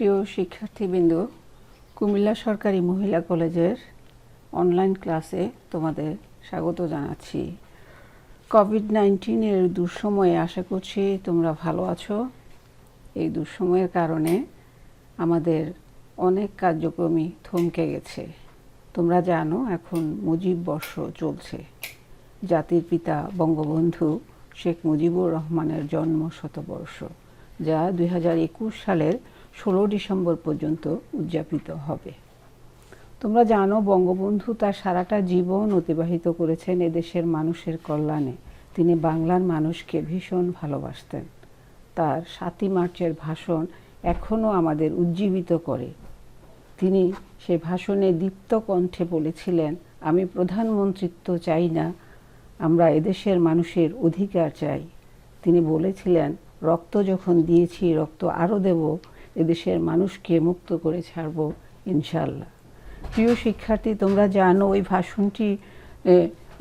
প্রিয় শিক্ষার্থীবৃন্দ, কুমিল্লা সরকারি মহিলা কলেজের অনলাইন ক্লাসে তোমাদের স্বাগত জানাচ্ছি। কোভিড নাইন্টিনের দুঃসময়ে আশা করছি তোমরা ভালো আছো। এই দুঃসময়ের কারণে আমাদের অনেক কার্যক্রমই থমকে গেছে। তোমরা জানো, এখন মুজিব বর্ষ চলছে। জাতির পিতা বঙ্গবন্ধু শেখ মুজিবুর রহমানের জন্ম শতবর্ষ যা দু হাজার একুশ সালের ষোলো ডিসেম্বর পর্যন্ত উদযাপিত হবে। তোমরা জানো, বঙ্গবন্ধু তার সারাটা জীবন অতিবাহিত করেছেন এদেশের মানুষের কল্যাণে। তিনি বাংলার মানুষকে ভীষণ ভালোবাসতেন। তার সাতই মার্চের ভাষণ এখনও আমাদের উজ্জীবিত করে। তিনি সে ভাষণে দীপ্ত কণ্ঠে বলেছিলেন, আমি প্রধানমন্ত্রিত্ব চাই না, আমরা এদেশের মানুষের অধিকার চাই। তিনি বলেছিলেন, রক্ত যখন দিয়েছি, রক্ত আরও দেব এদেশের মানুষকে মুক্ত করে ছাড়ব ইনশাল্লাহ প্রিয় শিক্ষার্থী, তোমরা জানো ওই ভাষণটি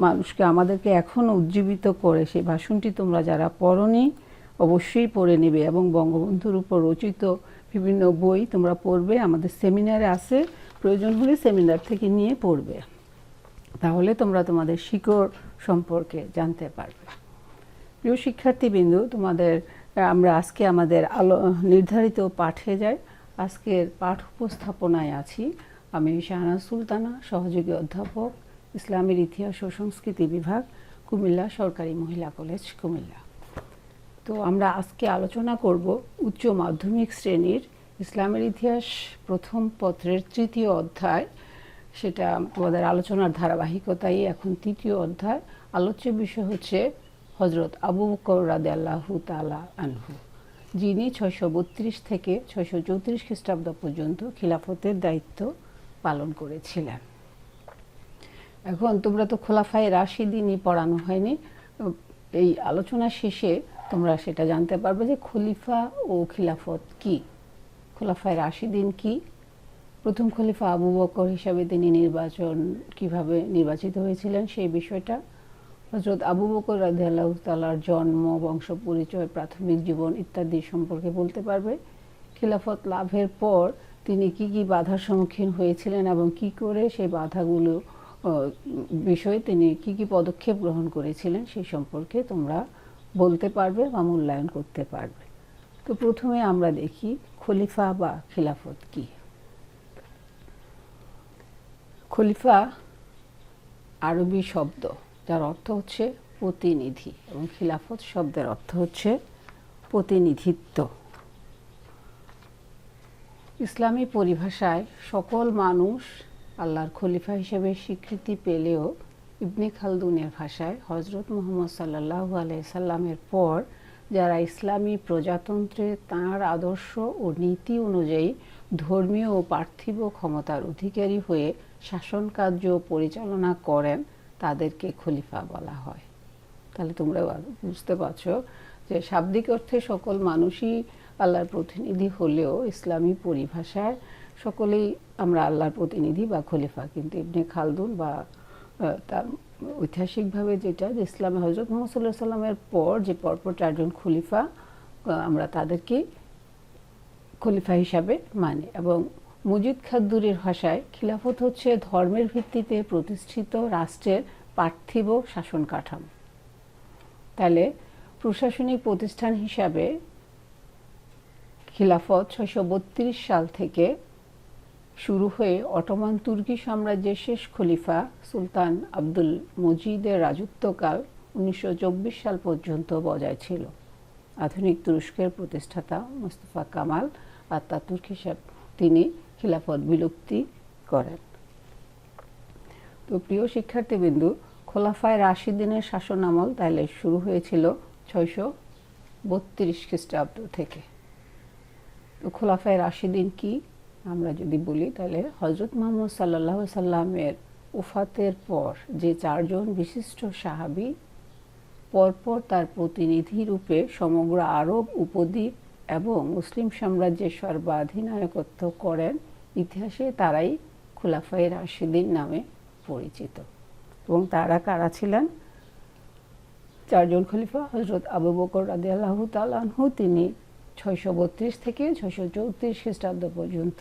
মানুষকে আমাদেরকে এখনও উজ্জীবিত করে। সেই ভাষণটি তোমরা যারা পড়নি, অবশ্যই পড়ে নেবে এবং বঙ্গবন্ধুর উপর রচিত বিভিন্ন বই তোমরা পড়বে। আমাদের সেমিনারে আছে, প্রয়োজন হলে সেমিনার থেকে নিয়ে পড়বে। তাহলে তোমরা তোমাদের শিকড় সম্পর্কে জানতে পারবে। প্রিয় শিক্ষার্থীবৃন্দু, তোমাদের আমরা আজকে আমাদের আলো, নির্ধারিত পাঠে যাই। আজকের পাঠ উপস্থাপনায় আছি আমি শাহনাজ সুলতানা, সহযোগী অধ্যাপক, ইসলামের ইতিহাস ও সংস্কৃতি বিভাগ, কুমিল্লা সরকারি মহিলা কলেজ, কুমিল্লা। তো আমরা আজকে আলোচনা করব উচ্চ মাধ্যমিক শ্রেণির ইসলামের ইতিহাস প্রথম পত্রের তৃতীয় অধ্যায়। সেটা আমাদের আলোচনার ধারাবাহিকতাই এখন তৃতীয় অধ্যায়। আলোচ্য বিষয় হচ্ছে হজরত আবু বকর রাদে আল্লাহু তালা আনহু, যিনি ছয়শো বত্রিশ থেকে ছয়শো চৌত্রিশ খ্রিস্টাব্দ পর্যন্ত খিলাফতের দায়িত্ব পালন করেছিলেন। এখন তোমরা তো খোলাফায় রাশি দিনই পড়ানো হয়নি। এই আলোচনা শেষে তোমরা সেটা জানতে পারবে যে খলিফা ও খিলাফত কি? খোলাফায় রাশিদিন কি? প্রথম খলিফা আবু বকর হিসাবে তিনি নির্বাচন কীভাবে নির্বাচিত হয়েছিলেন সেই বিষয়টা হজরত আবু বকর রাধে আল্লাহ তালার জন্ম, বংশ পরিচয়, প্রাথমিক জীবন ইত্যাদি সম্পর্কে বলতে পারবে। খিলাফত লাভের পর তিনি কি কি বাধার সম্মুখীন হয়েছিলেন এবং কি করে সেই বাধাগুলো বিষয়ে তিনি কি কি পদক্ষেপ গ্রহণ করেছিলেন সেই সম্পর্কে তোমরা বলতে পারবে বা মূল্যায়ন করতে পারবে। তো প্রথমে আমরা দেখি খলিফা বা খিলাফত কি। খলিফা আরবি শব্দ। যার অর্থ হচ্ছে প্রতিনিধি এবং খিলাফত শব্দের অর্থ হচ্ছে প্রতিনিধিত্ব। ইসলামী পরিভাষায় সকল মানুষ আল্লাহর খলিফা হিসেবে স্বীকৃতি পেলেও ইবনে খালদুনের ভাষায় হজরত মোহাম্মদ সাল্লাহ সাল্লামের পর যারা ইসলামী প্রজাতন্ত্রে তাঁর আদর্শ ও নীতি অনুযায়ী ধর্মীয় ও পার্থিব ক্ষমতার অধিকারী হয়ে শাসন কার্য পরিচালনা করেন তাদেরকে খলিফা বলা হয়। তাহলে তোমরা বুঝতে পারছ যে শাব্দিক অর্থে সকল মানুষই আল্লাহর প্রতিনিধি হলেও ইসলামী পরিভাষায় সকলেই আমরা আল্লাহর প্রতিনিধি বা খলিফা। কিন্তু ইবনে খালদুন বা তার ঐতিহাসিকভাবে যেটা যে ইসলামে হজরত মোহাম্মদ সাল্লাহ সাল্লামের পর যে পরপর চারজন খলিফা আমরা তাদেরকে খলিফা হিসাবে মানি। এবং মুজিদ খাদ্দুরের ভাষায় খিলাফত হচ্ছে ধর্মের ভিত্তিতে প্রতিষ্ঠিত রাষ্ট্রের পার্থিব শাসন কাঠামো। তাহলে প্রশাসনিক প্রতিষ্ঠান হিসাবে খিলাফত ছয়শো বত্রিশ সাল থেকে শুরু হয়ে অটোমান তুর্কি সাম্রাজ্যের শেষ খলিফা সুলতান আব্দুল মজিদের রাজত্বকাল উনিশশো চব্বিশ সাল পর্যন্ত বজায় ছিল। আধুনিক তুরস্কের প্রতিষ্ঠাতা মুস্তফা কামাল আত্মাতুর্ক হিসাব তিনি খিলাফত বিলুপ্তি করেন। তো প্রিয় শিক্ষার্থীবিন্দু, খোলাফায় রাশিদিনের শাসন আমল তাহলে শুরু হয়েছিল ছয়শো বত্রিশ খ্রিস্টাব্দ থেকে। তো খোলাফায় রাশিদিন কি আমরা যদি বলি, তাহলে হজরত মোহাম্মদ সাল্লাহ সাল্লামের উফাতের পর যে চারজন বিশিষ্ট সাহাবি, পরপর তার প্রতিনিধি রূপে সমগ্র আরব উপদ্বীপ এবং মুসলিম সাম্রাজ্যের সর্বাধিনায়কত্ব করেন ইতিহাসে তারাই খুলাফাই রাশিদিন নামে পরিচিত। এবং তারা কারা ছিলেন? চারজন খলিফা হজরত আবু বকর রাদি আল্লাহ তালাহু তিনি ছয়শো বত্রিশ থেকে ছয়শো চৌত্রিশ খ্রিস্টাব্দ পর্যন্ত।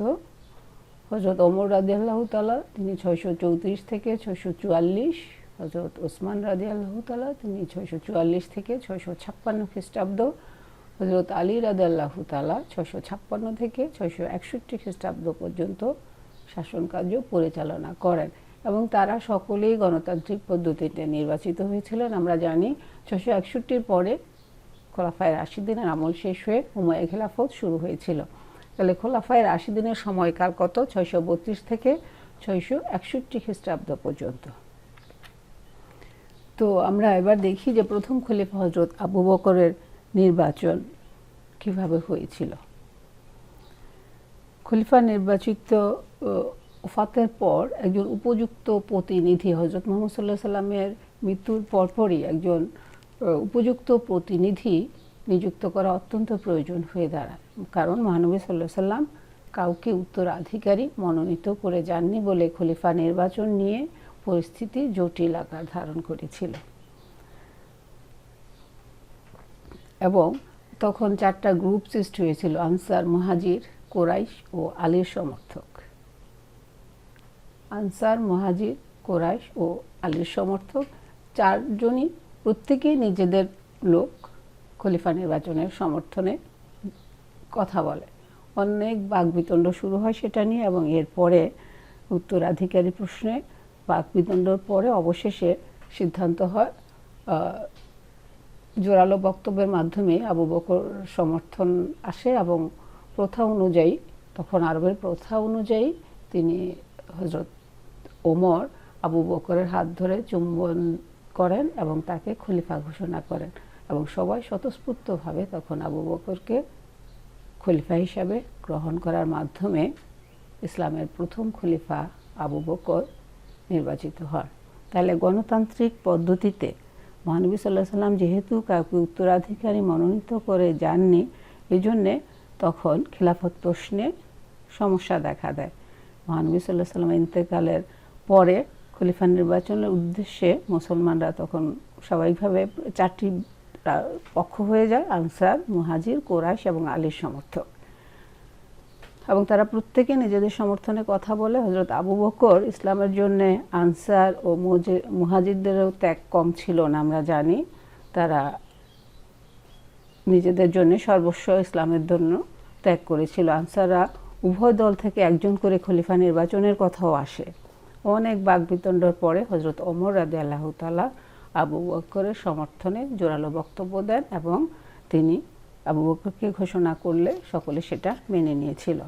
হজরত ওমর রাজি আল্লাহ তালা তিনি ছয়শো চৌত্রিশ থেকে ছয়শো চুয়াল্লিশ। হজরত ওসমান রাজি আল্লাহ তালা তিনি ছয়শো চুয়াল্লিশ থেকে ছয়শো ছাপ্পান্ন খ্রিস্টাব্দ। হজরত আলী রাজি আল্লাহ তালা ছয়শো ছাপ্পান্ন থেকে ছয়শো একষট্টি খ্রিস্টাব্দ পর্যন্ত শাসন কার্য পরিচালনা করেন এবং তারা সকলেই গণতান্ত্রিক পদ্ধতিতে নির্বাচিত হয়েছিলেন। আমরা জানি ছশো একষট্টির পরে খোলাফায় রাশিদিনের আমল শেষ হয়ে হুমায়ুন খেলাফত শুরু হয়েছিল। তাহলে খোলাফায় রাশিদিনের সময়কাল কত? ছয়শো বত্রিশ থেকে ছয়শো একষট্টি খ্রিস্টাব্দ পর্যন্ত। তো আমরা এবার দেখি যে প্রথম খলিফা হজরত আবু বকরের নির্বাচন কীভাবে হয়েছিল? খলিফা নির্বাচিত ওফাতের পর একজন উপযুক্ত প্রতিনিধি হজরত মোহাম্মদ সাল্লাহ সাল্লামের মৃত্যুর পরপরই একজন উপযুক্ত প্রতিনিধি নিযুক্ত করা অত্যন্ত প্রয়োজন হয়ে দাঁড়ায়। কারণ মহানবী সাল্লাহ সাল্লাম কাউকে উত্তরাধিকারী মনোনীত করে যাননি বলে খলিফা নির্বাচন নিয়ে পরিস্থিতি জটিল আকার ধারণ করেছিল। এবং তখন চারটা গ্রুপ সৃষ্টি হয়েছিল, আনসার, মহাজির, কোরাইশ ও আলীর সমর্থক। আনসার, মহাজির, কোরাইশ ও আলীর সমর্থক চারজনই প্রত্যেকেই নিজেদের লোক খলিফা নির্বাচনের সমর্থনে কথা বলে। অনেক বাকবিতণ্ড শুরু হয় সেটা নিয়ে এবং এরপরে উত্তরাধিকারী প্রশ্নে বাকবিতণ্ডর পরে অবশেষে সিদ্ধান্ত হয় জোরালো বক্তব্যের মাধ্যমে আবু বকর সমর্থন আসে এবং প্রথা অনুযায়ী, তখন আরবের প্রথা অনুযায়ী তিনি হজরত ওমর আবু বকরের হাত ধরে চুম্বন করেন এবং তাকে খলিফা ঘোষণা করেন এবং সবাই স্বতঃস্ফূর্তভাবে তখন আবু বকরকে খলিফা হিসাবে গ্রহণ করার মাধ্যমে ইসলামের প্রথম খলিফা আবু বকর নির্বাচিত হন। তাহলে গণতান্ত্রিক পদ্ধতিতে মহানবী সাল্লাহ সাল্লাম যেহেতু কাউকে উত্তরাধিকারী মনোনীত করে যাননি এই জন্যে তখন খিলাফত প্রশ্নে সমস্যা দেখা দেয়। মহানবী সাল্লাহ সাল্লাম ইন্তেকালের পরে খলিফা নির্বাচনের উদ্দেশ্যে মুসলমানরা তখন স্বাভাবিকভাবে চারটি পক্ষ হয়ে যায়, আনসার, মুহাজির, কোরাইশ এবং আলীর সমর্থক। এবং তারা প্রত্যেকে নিজেদের সমর্থনে কথা বলে। হজরত আবু বকর ইসলামের জন্য আনসার ও মুহাজিরদেরও ত্যাগ কম ছিল না আমরা জানি। তারা নিজেদের জন্য সর্বস্ব ইসলামের জন্য ত্যাগ করেছিল। আনসাররা উভয় দল থেকে একজন করে খলিফা নির্বাচনের কথাও আসে। অনেক বাগবিতণ্ডর পরে হজরত ওমর রাদে আল্লাহ তালা আবু বকরের সমর্থনে জোরালো বক্তব্য দেন এবং তিনি আবু বকরকে ঘোষণা করলে সকলে সেটা মেনে নিয়েছিল।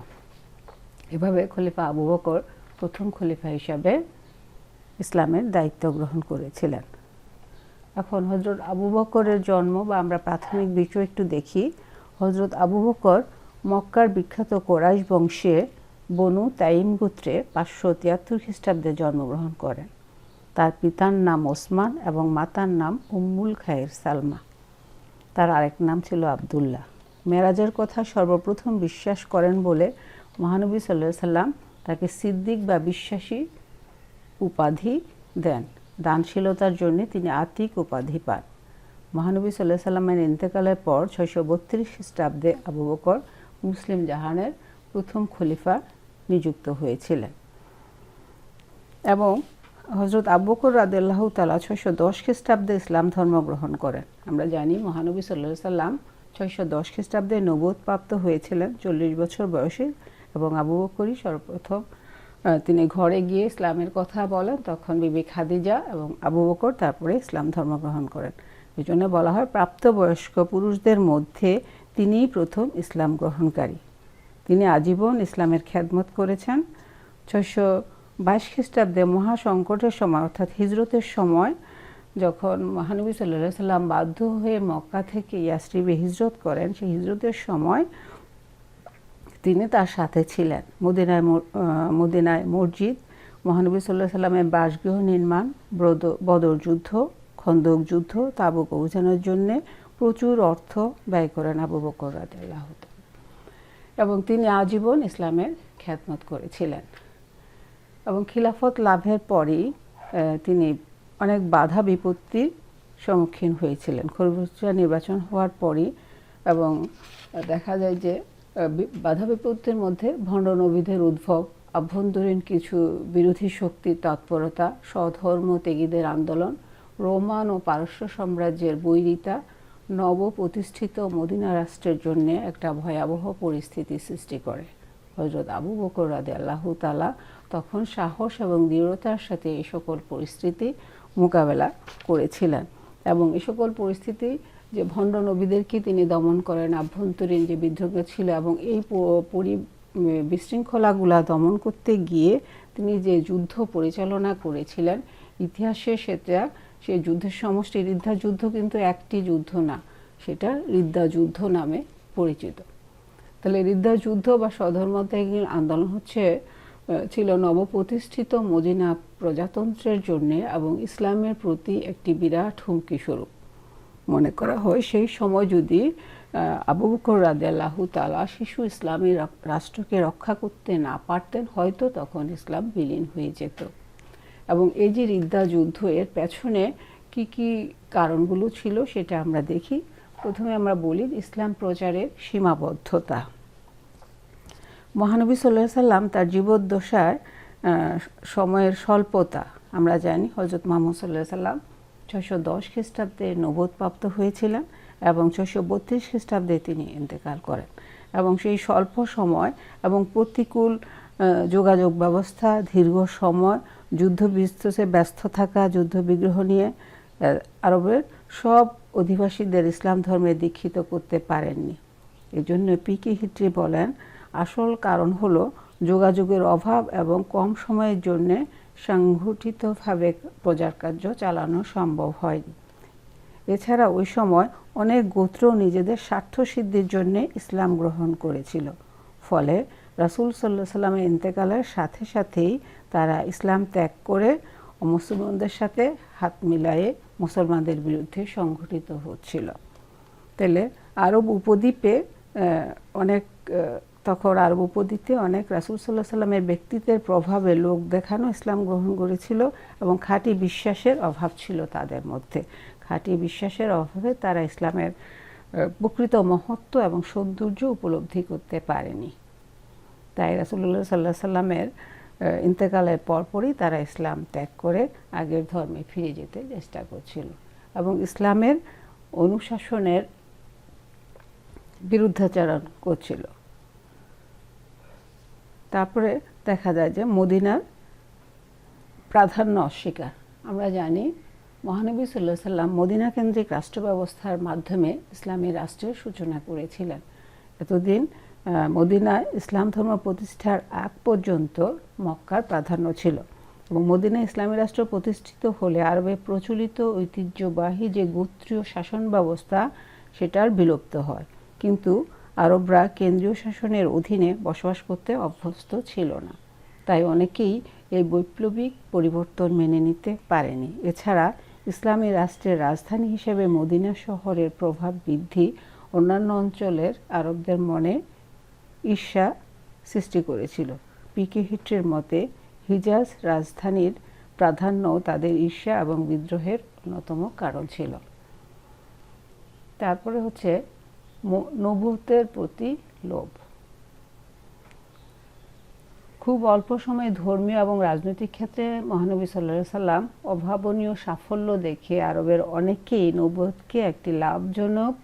এভাবে খলিফা আবু বকর প্রথম খলিফা হিসাবে ইসলামের দায়িত্ব গ্রহণ করেছিলেন। এখন হজরত আবু বকরের জন্ম বা আমরা প্রাথমিক বিষয় একটু দেখি। হজরত আবু বকর মক্কার বিখ্যাত কোরাইশ বংশে বনু তাইম গোত্রে পাঁচশো তিয়াত্তর খ্রিস্টাব্দে জন্মগ্রহণ করেন। তার পিতার নাম ওসমান এবং মাতার নাম উম্মুল খায়ের সালমা। তার আরেক নাম ছিল আবদুল্লাহ। মেরাজের কথা সর্বপ্রথম বিশ্বাস করেন বলে মহানবী সাল্লাহ সাল্লাম তাকে সিদ্দিক বা বিশ্বাসী উপাধি দেন। দানশীলতার জন্য তিনি আতিক উপাধি পান। মহানবী সাল্লাহ সাল্লামের ইন্তেকালের পর ছয়শো বত্রিশ খ্রিস্টাব্দে আবু বকর মুসলিম জাহানের প্রথম খলিফা নিযুক্ত হয়েছিলেন। এবং হজরত আব্বকর রাদেল্লাহ তালা ছয়শো দশ খ্রিস্টাব্দে ইসলাম ধর্ম গ্রহণ করেন। আমরা জানি মহানবী সাল্লাহ সাল্লাম ছয়শো দশ খ্রিস্টাব্দে নবোধ প্রাপ্ত হয়েছিলেন চল্লিশ বছর বয়সে এবং আবু বকরই সর্বপ্রথম তিনি ঘরে গিয়ে ইসলামের কথা বলেন। তখন বিবি খাদিজা এবং আবু বকর তারপরে ইসলাম ধর্ম গ্রহণ করেন। এই জন্য বলা হয় প্রাপ্তবয়স্ক পুরুষদের মধ্যে তিনিই প্রথম ইসলাম গ্রহণকারী। তিনি আজীবন ইসলামের খ্যাদমত করেছেন। ছয়শো বাইশ খ্রিস্টাব্দে মহাসংকটের সময়, অর্থাৎ হিজরতের সময়, যখন মহানবী সাল্লাহ সাল্লাম বাধ্য হয়ে মক্কা থেকে ইয়াসরিবে হিজরত করেন, সেই হিজরতের সময় তিনি তার সাথে ছিলেন। মদিনায় মদিনায় মসজিদ, মহানবী সাল্লাহ সাল্লামের বাসগৃহ নির্মাণ বদর যুদ্ধ, খন্দক যুদ্ধ, তাবুক অভিযানের জন্যে প্রচুর অর্থ ব্যয় করেন আবু বকর রাদিল্লাহ এবং তিনি আজীবন ইসলামের খ্যাতমত করেছিলেন। এবং খিলাফত লাভের পরই তিনি অনেক বাধা বিপত্তির সম্মুখীন হয়েছিলেন। খরবুজা নির্বাচন হওয়ার পরই এবং দেখা যায় যে বাধা বিপত্তির মধ্যে ভণ্ড নবীদের উদ্ভব, আভ্যন্তরীণ কিছু বিরোধী শক্তির তৎপরতা, স্বধর্ম ত্যাগীদের আন্দোলন, রোমান ও পারস্য সাম্রাজ্যের বৈরিতা নব প্রতিষ্ঠিত মদিনা রাষ্ট্রের জন্য একটা ভয়াবহ পরিস্থিতি সৃষ্টি করে। হজরত আবু বকর রাদে আল্লাহ তালা তখন সাহস এবং দৃঢ়তার সাথে এই সকল পরিস্থিতি মোকাবেলা করেছিলেন এবং এই সকল পরিস্থিতি যে ভণ্ড নবীদেরকে তিনি দমন করেন, আভ্যন্তরীণ যে বিদ্রোহ ছিল এবং এই পরি বিশৃঙ্খলাগুলা দমন করতে গিয়ে তিনি যে যুদ্ধ পরিচালনা করেছিলেন, ইতিহাসে সেটা সেই যুদ্ধের সমষ্টি রিদ্ধা যুদ্ধ কিন্তু একটি যুদ্ধ না, সেটা রিদ্ধা যুদ্ধ নামে পরিচিত। তাহলে রিদ্ধা যুদ্ধ বা স্বধর্মত্যাগীর আন্দোলন হচ্ছে ছিল নবপ্রতিষ্ঠিত মদিনা প্রজাতন্ত্রের জন্য এবং ইসলামের প্রতি একটি বিরাট হুমকি স্বরূপ। মনে করা হয় সেই সময় যদি আবু বকর রাদিয়াল্লাহু তালা শিশু ইসলামী রাষ্ট্রকে রক্ষা করতে না পারতেন, হয়তো তখন ইসলাম বিলীন হয়ে যেত। এবং এই যে রিদ্দা যুদ্ধ, এর পেছনে কি কি কারণগুলো ছিল সেটা আমরা দেখি। প্রথমে আমরা বলি, ইসলাম প্রচারের সীমাবদ্ধতা। মহানবী সাল্লাহ সাল্লাম তার জীবদ্দশার সময়ের স্বল্পতা, আমরা জানি হজরত মোহাম্মদ সাল্লাহ সাল্লাম ছয়শো দশ খ্রিস্টাব্দে নবোধপ্রাপ্ত হয়েছিলেন এবং ছয়শো বত্রিশ খ্রিস্টাব্দে তিনি ইন্তেকাল করেন। এবং সেই স্বল্প সময় এবং প্রতিকূল যোগাযোগ ব্যবস্থা, দীর্ঘ সময় যুদ্ধ বিস্তৃতে ব্যস্ত থাকা যুদ্ধ বিগ্রহ নিয়ে আরবের সব অধিবাসীদের ইসলাম ধর্মে দীক্ষিত করতে পারেননি। এই জন্য পিকে হিট্রি বলেন আসল কারণ হলো যোগাযোগের অভাব এবং কম সময়ের জন্য সংগঠিতভাবে প্রচার কার্য চালানো সম্ভব হয়নি এছাড়া ওই সময় অনেক গোত্র নিজেদের স্বার্থ সিদ্ধির জন্য ইসলাম গ্রহণ করেছিল। ফলে রাসূল সাল্লাহ সাল্লামের ইন্তেকালের সাথে সাথেই তারা ইসলাম ত্যাগ করে মুসলমানদের সাথে হাত মিলায়ে মুসলমানদের বিরুদ্ধে সংঘটিত হচ্ছিল। তাহলে আরব উপদ্বীপে অনেক তখন আরব উপদ্বীপে অনেক রাসুল সাল্লাহ সাল্লামের ব্যক্তিত্বের প্রভাবে লোক দেখানো ইসলাম গ্রহণ করেছিল এবং খাঁটি বিশ্বাসের অভাব ছিল তাদের মধ্যে। খাঁটি বিশ্বাসের অভাবে তারা ইসলামের প্রকৃত মহত্ব এবং সৌন্দর্য উপলব্ধি করতে পারেনি। তাই রাসুল্লাহ সাল্লাহ সাল্লামের ইন্তেকালের পরপরই তারা ইসলাম ত্যাগ করে আগের ধর্মে ফিরে যেতে চেষ্টা করছিল এবং ইসলামের অনুশাসনের বিরুদ্ধাচরণ করছিল। তারপরে দেখা যায় যে মদিনার প্রাধান্য অস্বীকার। আমরা জানি মহানবী সাল্লাহ সাল্লাম মদিনা কেন্দ্রিক রাষ্ট্র ব্যবস্থার মাধ্যমে ইসলামী রাষ্ট্রের সূচনা করেছিলেন। এতদিন মদিনায় ইসলাম ধর্ম প্রতিষ্ঠার আগ পর্যন্ত মক্কার প্রাধান্য ছিল এবং মদিনা ইসলামী রাষ্ট্র প্রতিষ্ঠিত হলে আরবে প্রচলিত ঐতিহ্যবাহী যে গোত্রীয় শাসন ব্যবস্থা, সেটার বিলুপ্ত হয়। কিন্তু আরবরা কেন্দ্রীয় শাসনের অধীনে বসবাস করতে অভ্যস্ত ছিল না। তাই অনেকেই এই বৈপ্লবিক পরিবর্তন মেনে নিতে পারেনি। এছাড়া ইসলামী রাষ্ট্রের রাজধানী হিসেবে মদিনা শহরের প্রভাব বৃদ্ধি অন্যান্য অঞ্চলের আরবদের মনে ঈর্ষা সৃষ্টি করেছিল। পিকে হিট্রের মতে, হিজাজ রাজধানীর প্রাধান্য তাদের ঈর্ষা এবং বিদ্রোহের অন্যতম কারণ ছিল। তারপরে হচ্ছে নবুতের প্রতি লোভ। খুব অল্প সময়ে ধর্মীয় এবং রাজনৈতিক ক্ষেত্রে মহানবী সাল্লাহ সাল্লাম অভাবনীয় সাফল্য দেখে আরবের অনেকেই নবুতকে একটি লাভজনক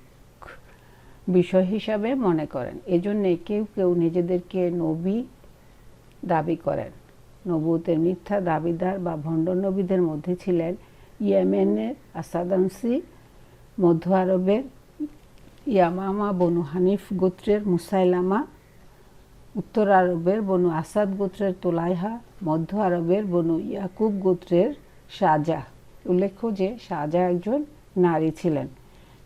বিষয় হিসাবে মনে করেন। এজন্যে কেউ কেউ নিজেদেরকে নবী দাবি করেন। নবুতের মিথ্যা দাবিদার বা ভণ্ড নবীদের মধ্যে ছিলেন ইয়েমেনের আসাদানসি মধ্য আরবের ইয়ামামা বনু হানিফ গোত্রের মুসাইলামা, উত্তর আরবের বনু আসাদ গোত্রের তোলাইহা, মধ্য আরবের বনু ইয়াকুব গোত্রের শাহজা উল্লেখ্য যে শাহজা একজন নারী ছিলেন।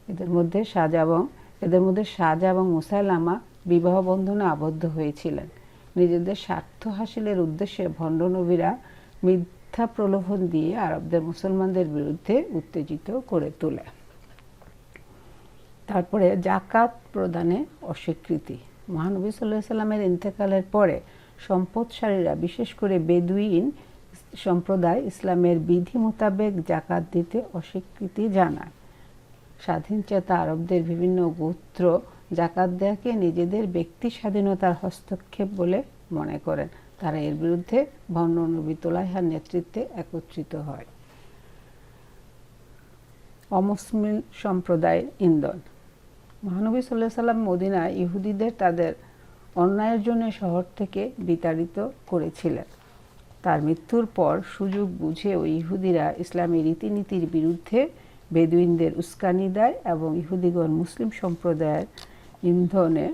এদের মধ্যে শাহজা এবং, এদের মধ্যে শাহজা এবং মুসাইলামা বিবাহ বন্ধনে আবদ্ধ হয়েছিলেন। নিজেদের স্বার্থ হাসিলের উদ্দেশ্যে ভণ্ড নবীরা মিথ্যা প্রলোভন দিয়ে আরবদের মুসলমানদের বিরুদ্ধে উত্তেজিত করে তোলে। তারপরে জাকাত প্রদানে অস্বীকৃতি। মহানবী সাল্লাহ সাল্লামের ইন্তেকালের পরে সম্পদশালীরা, বিশেষ করে বেদুইন সম্প্রদায়, ইসলামের বিধি মোতাবেক জাকাত দিতে অস্বীকৃতি জানায়। স্বাধীন চেতা আরবদের বিভিন্ন গোত্র জাকাত দেয়াকে নিজেদের ব্যক্তি স্বাধীনতার হস্তক্ষেপ বলে মনে করেন। তারা এর বিরুদ্ধে ভণ্ড নবী তোলাইহার নেতৃত্বে একত্রিত হয়। অমুসলিম সম্প্রদায়ের ইন্ধন। মহানবী সাল্লাহ সাল্লাম মদিনা ইহুদিদের তাদের অন্যায়ের জন্য শহর থেকে বিতাড়িত করেছিলেন। তার মৃত্যুর পর সুযোগ বুঝে ওই ইহুদিরা ইসলামী রীতিনীতির বিরুদ্ধে বেদুইনদের উস্কানি দেয় এবং ইহুদিগণ মুসলিম সম্প্রদায়ের ইন্ধনে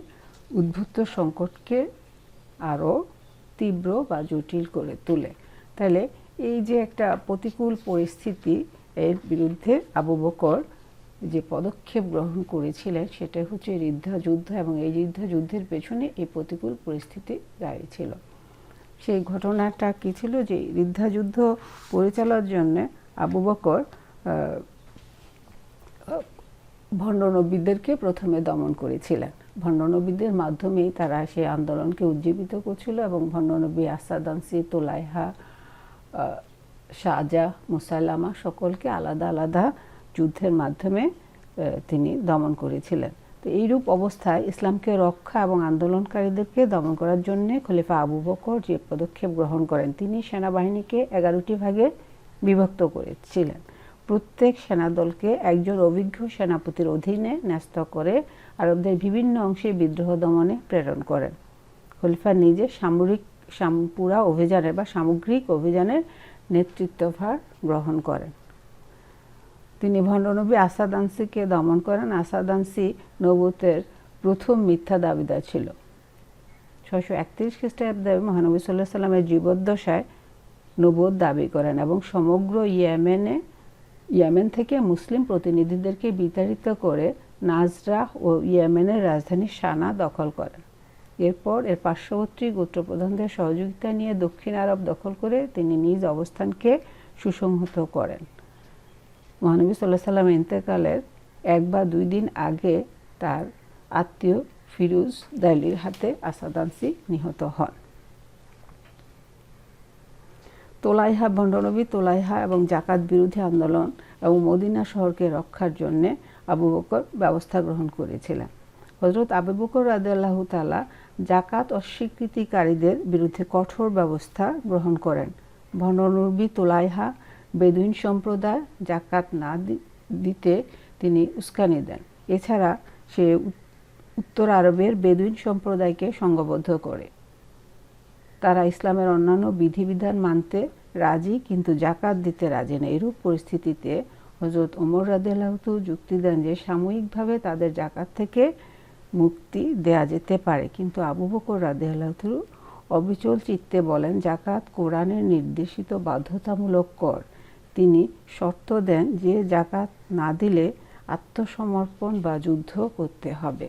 উদ্ভূত সংকটকে আরও তীব্র বা জটিল করে তোলে। তাহলে এই যে একটা প্রতিকূল পরিস্থিতি এর বিরুদ্ধে আবু বকর যে পদক্ষেপ গ্রহণ করেছিলেন সেটা হচ্ছে যুদ্ধ এবং এই যুদ্ধের পেছনে এই প্রতিকূল পরিস্থিতি দায়ী ছিল সেই ঘটনাটা কি ছিল যে যুদ্ধ পরিচালনার জন্য আবু বকর ভণ্ডনবীদেরকে প্রথমে দমন করেছিলেন। ভণ্ডনবীদের মাধ্যমেই তারা সেই আন্দোলনকে উজ্জীবিত করছিল এবং ভণ্ডনবী আসাদানসি তোলাইহা শাহজা মুসাল্লামা সকলকে আলাদা আলাদা যুদ্ধের মাধ্যমে তিনি দমন করেছিলেন। তো এইরূপ অবস্থায় ইসলামকে রক্ষা এবং আন্দোলনকারীদেরকে দমন করার জন্য খলিফা আবু বকর যে পদক্ষেপ গ্রহণ করেন, তিনি সেনাবাহিনীকে এগারোটি ভাগে বিভক্ত করেছিলেন। প্রত্যেক সেনাদলকে একজন অভিজ্ঞ সেনাপতির অধীনে ন্যস্ত করে আরবদের বিভিন্ন অংশে বিদ্রোহ দমনে প্রেরণ করেন। খলিফা নিজে সামরিক পুরা অভিযানের বা সামগ্রিক অভিযানের নেতৃত্বভার গ্রহণ করেন। তিনি ভণ্ডনবী আসাদানসিকে দমন করেন। আসাদানসি নবুতের প্রথম মিথ্যা দাবিদার ছিল। ছয়শো একত্রিশ খ্রিস্টাব্দে মহানবী সাল্লাহ সাল্লামের জীবদ্দশায় নবুদ দাবি করেন এবং সমগ্র ইয়েমেনে, ইয়েমেন থেকে মুসলিম প্রতিনিধিদেরকে বিতাড়িত করে নাজরা ও ইয়েমেনের রাজধানী সানা দখল করেন। এরপর এর পার্শ্ববর্তী গোত্রপ্রধানদের সহযোগিতা নিয়ে দক্ষিণ আরব দখল করে তিনি নিজ অবস্থানকে সুসংহত করেন। মহানবী সাল্লাহ সাল্লাম ইন্তেকালের এক বা দুই দিন আগে তার আত্মীয় ফিরুজ দালির হাতে আসাদানসি নিহত হন। তোলাইহা, ভণ্ডনবী তোলাইহা এবং জাকাত বিরোধী আন্দোলন এবং মদিনা শহরকে রক্ষার জন্যে আবু বকর ব্যবস্থা গ্রহণ করেছিলেন। হজরত আবু বকর রাদিয়াল্লাহু তালা জাকাত অস্বীকৃতিকারীদের বিরুদ্ধে কঠোর ব্যবস্থা গ্রহণ করেন। ভণ্ডনবী তোলাইহা বেদুইন সম্প্রদায় জাকাত না দিতে তিনি উস্কানি দেন। এছাড়া সে উত্তর আরবের বেদুইন সম্প্রদায়কে সংঘবদ্ধ করে। তারা ইসলামের অন্যান্য বিধিবিধান মানতে রাজি, কিন্তু জাকাত দিতে রাজি না। এরূপ পরিস্থিতিতে হজরত ওমর রাদেলাহতু যুক্তি দেন যে, সাময়িকভাবে তাদের জাকাত থেকে মুক্তি দেয়া যেতে পারে। কিন্তু আবু বকর রাদেলাহতু অবিচল চিত্তে বলেন, জাকাত কোরআনের নির্দেশিত বাধ্যতামূলক কর। তিনি শর্ত দেন যে জাকাত না দিলে আত্মসমর্পণ বা যুদ্ধ করতে হবে।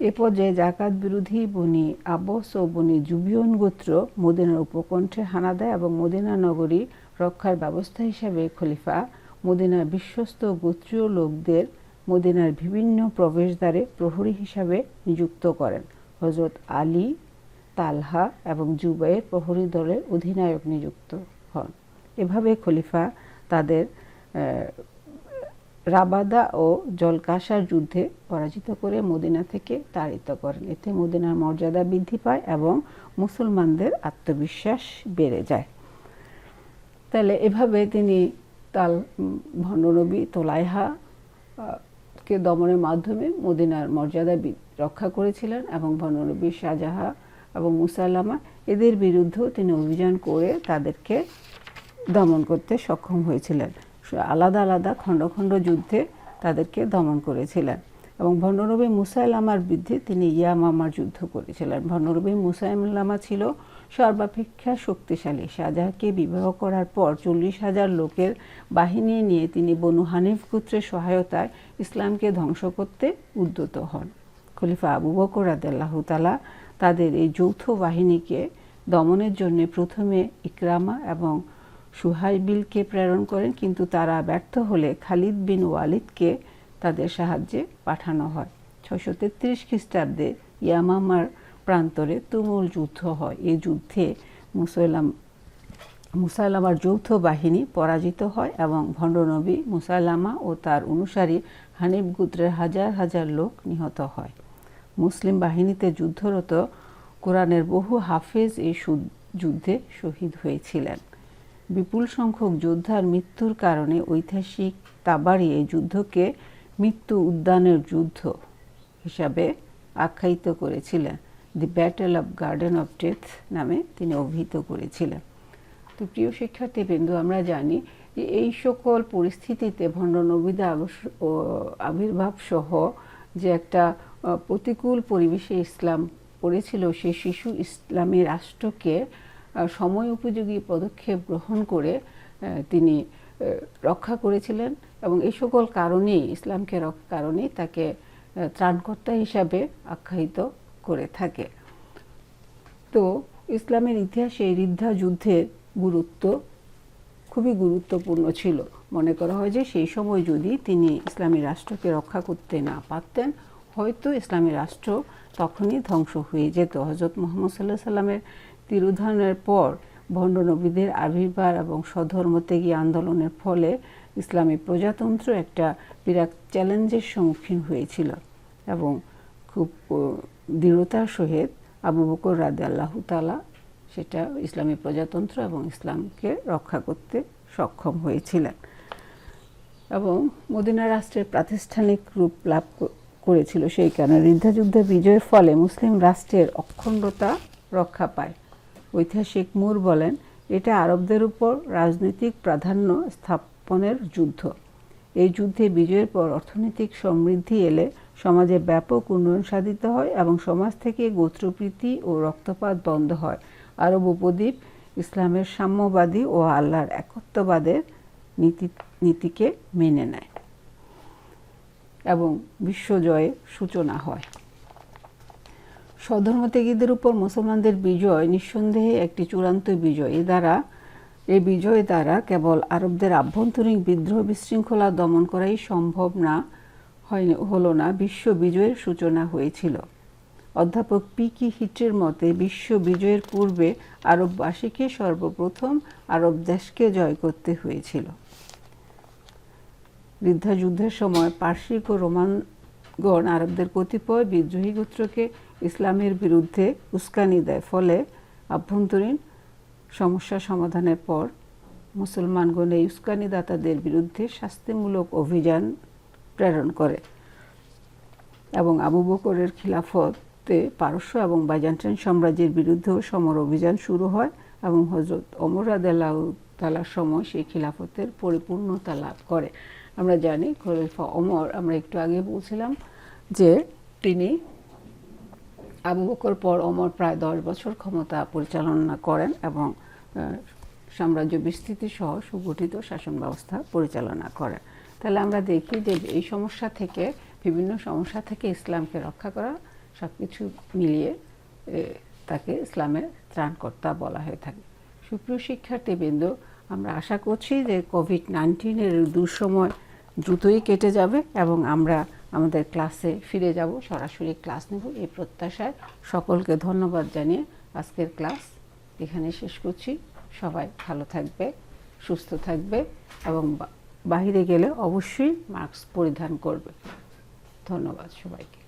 এ পর্যায়ে জাকাত বিরোধী বনি আবস ও বনি জুবিয়ন গোত্র মদিনার উপকণ্ঠে হানা দেয় এবং মদিনা নগরী রক্ষার ব্যবস্থা হিসাবে খলিফা মদিনার বিশ্বস্ত গোত্রীয় লোকদের মদিনার বিভিন্ন প্রবেশদ্বারে প্রহরী হিসাবে নিযুক্ত করেন। হজরত আলী, তালহা এবং জুবাইয়ের প্রহরী দলের অধিনায়ক নিযুক্ত হন। এভাবে খলিফা তাদের রাবাদা ও জলকাসার যুদ্ধে পরাজিত করে মদিনা থেকে তাড়িত করেন। এতে মদিনার মর্যাদা বৃদ্ধি পায় এবং মুসলমানদের আত্মবিশ্বাস বেড়ে যায়। তাহলে এভাবে তিনি তাল ভণ্ডনবী তোলাইহা কে দমনের মাধ্যমে মদিনার মর্যাদা রক্ষা করেছিলেন এবং ভণ্ডনবী শাহজাহা এবং মুসাল্লামা এদের বিরুদ্ধেও তিনি অভিযান করে তাদেরকে দমন করতে সক্ষম হয়েছিলেন। আলাদা আলাদা খণ্ড খণ্ড যুদ্ধে তাদেরকে দমন করেছিলেন এবং ভণ্ডনবী মুসাইলামার বিরুদ্ধে তিনি ইয়ামামার যুদ্ধ করেছিলেন। ভণ্ডনবী মুসাইলামা ছিল সর্বাপেক্ষা শক্তিশালী। শাহজাহাকে বিবাহ করার পর চল্লিশ হাজার লোকের বাহিনী নিয়ে তিনি বনু হানিফ গোত্রের সহায়তায় ইসলামকে ধ্বংস করতে উদ্যত হন। খলিফা আবু বকর আদাল্লাহ তালা তাদের এই যৌথ বাহিনীকে দমনের জন্য প্রথমে ইকরামা এবং সুহাইবিলকে প্রেরণ করেন, কিন্তু তারা ব্যর্থ হলে খালিদ বিন ওয়ালিদকে তাদের সাহায্যে পাঠানো হয়। ছশো তেত্রিশ খ্রিস্টাব্দে ইয়ামামার প্রান্তরে তুমুল যুদ্ধ হয়। এই যুদ্ধে মুসাইলাম মুসাইলামার যৌথ বাহিনী পরাজিত হয় এবং ভণ্ডনবী মুসাইলামা ও তার অনুসারী হানিফ গোত্রের হাজার হাজার লোক নিহত হয়। মুসলিম বাহিনীতে যুদ্ধরত কোরআনের বহু হাফেজ এই যুদ্ধে শহীদ হয়েছিলেন। বিপুল সংখ্যক যোদ্ধার মৃত্যুর কারণে ঐতিহাসিক তাবারি এই যুদ্ধকে মৃত্যু উদ্যানের যুদ্ধ হিসাবে আখ্যায়িত করেছিলেন। The battle of garden of death নামে তিনি অভিহিত করেছিলেন। তো প্রিয় শিক্ষার্থীবৃন্দ, আমরা জানি যে এই সকল পরিস্থিতিতে ভণ্ড নবিদা আবির্ভাব সহ যে একটা প্রতিকূল পরিবেশে ইসলাম পড়েছিল সেই শিশু ইসলামী রাষ্ট্রকে সময় উপযোগী পদক্ষেপ গ্রহণ করে তিনি রক্ষা করেছিলেন এবং এই সকল কারণেই, ইসলামকে রক্ষা কারণেই তাকে ত্রাণকর্তা হিসাবে আখ্যায়িত করে থাকে। তো ইসলামের ইতিহাসে রিদ্ধা যুদ্ধের গুরুত্ব খুবই গুরুত্বপূর্ণ ছিল। মনে করা হয় যে সেই সময় যদি তিনি ইসলামী রাষ্ট্রকে রক্ষা করতে না পারতেন, হয়তো ইসলামী রাষ্ট্র তখনই ধ্বংস হয়ে যেত। হজরত মোহাম্মদ সাল্লাহ সাল্লামের তিরুধানের পর ভণ্ড নবীদের আবির্ভাব এবং স্বধর্মত্যাগী আন্দোলনের ফলে ইসলামী প্রজাতন্ত্র একটা বিরাট চ্যালেঞ্জের সম্মুখীন হয়েছিল এবং খুব দৃঢ়তার সহিত আবু বকর রাদে আল্লাহ সেটা ইসলামী প্রজাতন্ত্র এবং ইসলামকে রক্ষা করতে সক্ষম হয়েছিলেন এবং মদিনা রাষ্ট্রের প্রাতিষ্ঠানিক রূপ লাভ করেছিল সেই কারণে ঋদ্ধাযুদ্ধে বিজয়ের ফলে মুসলিম রাষ্ট্রের অখণ্ডতা রক্ষা পায়। ঐতিহাসিক মুর বলেন, এটা আরবদের উপর রাজনৈতিক প্রাধান্য স্থাপনের যুদ্ধ। এই যুদ্ধে বিজয়ের পর অর্থনৈতিক সমৃদ্ধি এলে সমাজে ব্যাপক উন্নয়ন সাধিত হয় এবং সমাজ থেকে গোত্রপ্রীতি ও রক্তপাত বন্ধ হয়। আরব উপদ্বীপ ইসলামের সাম্যবাদী ও আল্লাহর একত্ববাদের নীতি, নীতিকে মেনে নেয় এবং বিশ্বজয়ের সূচনা হয়। স্বধর্মত্যাগীদের উপর মুসলমানদের বিজয় নিঃসন্দেহে একটি চূড়ান্ত বিজয়। এ দ্বারা এই বিজয় দ্বারা কেবল আরবদের আভ্যন্তরীণ বিদ্রোহ বিশৃঙ্খলা দমন করাই সম্ভব না হয়নি হলো না, বিশ্ব বিজয়ের সূচনা হয়েছিল। অধ্যাপক পি কি হিটের মতে, বিশ্ব বিজয়ের পূর্বে আরববাসীকে সর্বপ্রথম আরব দেশকে জয় করতে হয়েছিল। ঋদ্ধা যুদ্ধের সময় পার্শ্বিক ও রোমানগণ আরবদের কতিপয় বিদ্রোহী গোত্রকে ইসলামের বিরুদ্ধে উস্কানি দেয়। ফলে আভ্যন্তরীণ সমস্যা সমাধানের পর মুসলমানগণ এই উস্কানিদাতাদের বিরুদ্ধে শাস্তিমূলক অভিযান প্রেরণ করে এবং আবু বকরের খিলাফতে পারস্য এবং বাইজান্টাইন সাম্রাজ্যের বিরুদ্ধেও সমর অভিযান শুরু হয় এবং হজরত অমর তালার সময় সেই খিলাফতের পরিপূর্ণতা লাভ করে। আমরা জানি খলিফা অমর আমরা একটু আগে বলছিলাম যে তিনি আবু বকর পর অমর প্রায় দশ বছর ক্ষমতা পরিচালনা করেন এবং সাম্রাজ্য বিস্তৃতি সহ সুগঠিত শাসন ব্যবস্থা পরিচালনা করেন। তাহলে আমরা দেখি যে এই সমস্যা থেকে, বিভিন্ন সমস্যা থেকে ইসলামকে রক্ষা করা সব কিছু মিলিয়ে তাকে ইসলামের ত্রাণকর্তা বলা হয়ে থাকে। সুপ্রিয় শিক্ষার্থীবৃন্দ, আমরা আশা করছি যে কোভিড নাইন্টিনের দুঃসময় দ্রুতই কেটে যাবে এবং আমরা আমাদের ক্লাসে ফিরে যাব, সরাসরি ক্লাস নেব। এই প্রত্যাশায় সকলকে ধন্যবাদ জানিয়ে আজকের ক্লাস এখানে শেষ করছি। সবাই ভালো থাকবে, সুস্থ থাকবে এবং বাহিরে গেলে অবশ্যই মাস্ক পরিধান করবে। ধন্যবাদ সবাইকে।